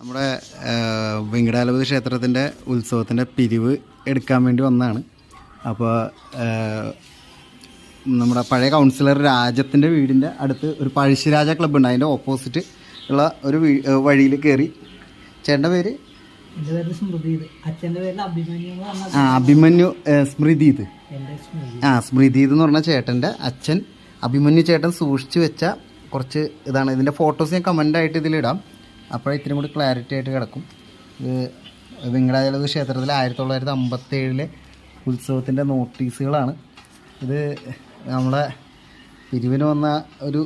നമ്മുടെ വെങ്കടാലപതി ക്ഷേത്രത്തിന്റെ ഉത്സവത്തിന്റെ പിരിവ് എടുക്കാൻ വേണ്ടി വന്നതാണ്. അപ്പോൾ നമ്മുടെ പഴയ കൗൺസിലർ രാജത്തിന്റെ വീടിന്റെ അടുത്ത് ഒരു പഴശ്ശിരാജ ക്ലബ്ബ് ഉണ്ട്. അതിന്റെ ഓപ്പോസിറ്റ് ഉള്ള ഒരു വഴിയിൽ കയറി ചേട്ടന്റെ പേര്? ആ അഭിമന്യു സ്മൃതിത്. ആ സ്മൃതി എന്ന് പറഞ്ഞ ചേട്ടന്റെ അച്ഛൻ. അഭിമന്യു ചേട്ടൻ സൂക്ഷിച്ചു വെച്ച കുറച്ച് ഇതാണ്. ഇതിന്റെ ഫോട്ടോസ് ഞാൻ കമന്റായിട്ട് ഇതിലിടാം അപ്പോഴേ ഇത്തിരി കൂടി ക്ലാരിറ്റി ആയിട്ട് കിടക്കും. ഇത് വെങ്കടാചലത് ക്ഷേത്രത്തിൽ ആയിരത്തി തൊള്ളായിരത്തി അമ്പത്തി ഏഴിലെ ഉത്സവത്തിന്റെ നോട്ടീസുകളാണ്. ഇത് നമ്മളെ പിരിവിന് വന്ന ഒരു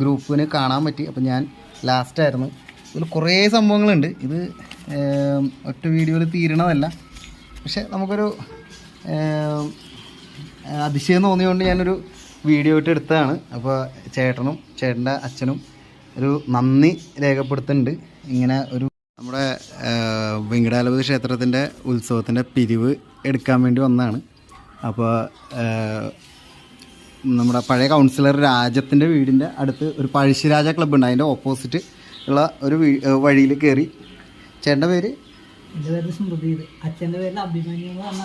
ഗ്രൂപ്പിന് കാണാൻ പറ്റി. അപ്പം ഞാൻ ലാസ്റ്റായിരുന്നു ഇതിൽ കുറേ സംഭവങ്ങളുണ്ട്. ഇത് ഒറ്റ വീഡിയോയിൽ തീരണതല്ല പക്ഷെ നമുക്കൊരു അതിശയം തോന്നിയതുകൊണ്ട് ഞാനൊരു വീഡിയോ ഇട്ട് എടുത്തതാണ്. അപ്പോൾ ചേട്ടനും ചേട്ടന്റെ അച്ഛനും ഒരു നന്ദി രേഖപ്പെടുത്തുന്നുണ്ട്. ഇങ്ങനെ ഒരു നമ്മുടെ വെങ്കടാലപതി ക്ഷേത്രത്തിന്റെ ഉത്സവത്തിന്റെ പിരിവ് എടുക്കാൻ വേണ്ടി വന്നതാണ്. അപ്പോൾ നമ്മുടെ പഴയ കൗൺസിലർ രാജത്തിന്റെ വീടിന്റെ അടുത്ത് ഒരു പഴശ്ശിരാജ ക്ലബ്ബ് ഉണ്ട്. അതിന്റെ ഓപ്പോസിറ്റ് ഉള്ള ഒരു വഴിയിൽ കയറി ചേട്ടന്റെ പേര്?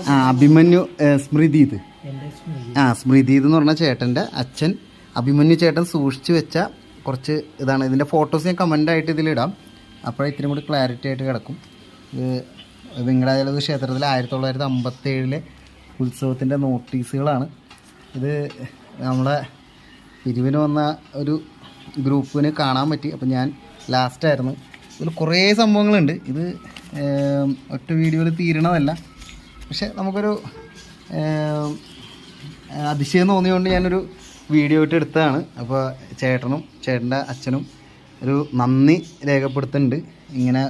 ആ അഭിമന്യു സ്മൃതി. ആ സ്മൃതി എന്ന് പറഞ്ഞ ചേട്ടന്റെ അച്ഛൻ. അഭിമന്യു ചേട്ടൻ സൂക്ഷിച്ചു വെച്ച കുറച്ച് ഇതാണ്. ഇതിന്റെ ഫോട്ടോസ് ഞാൻ കമന്റായിട്ട് ഇതിലിടാം. അപ്പോൾ ഇത്തിരി കൂടി ക്ലാരിറ്റി ആയിട്ട് കിടക്കും. ഇത് വെങ്കടാചലത് ക്ഷേത്രത്തിൽ ആയിരത്തി തൊള്ളായിരത്തി അമ്പത്തി ഏഴിലെ ഉത്സവത്തിന്റെ നോട്ടീസുകളാണ് ഇത് നമ്മളെ പിരിവിന് വന്ന ഒരു ഗ്രൂപ്പിന് കാണാൻ പറ്റി. അപ്പോൾ ഞാൻ ലാസ്റ്റായിരുന്നു ഇതിൽ കുറേ സംഭവങ്ങളുണ്ട്. ഇത് ഒറ്റ വീഡിയോയിൽ തീരണതല്ല. പക്ഷെ നമുക്കൊരു അതിശയം തോന്നിയതുകൊണ്ട് ഞാനൊരു വീഡിയോ ഇട്ട് എടുത്തതാണ്. അപ്പോൾ ചേട്ടനും ചേട്ടന്റെ അച്ഛനും ഒരു നന്ദി രേഖപ്പെടുത്തുന്നുണ്ട്. ഇങ്ങനെ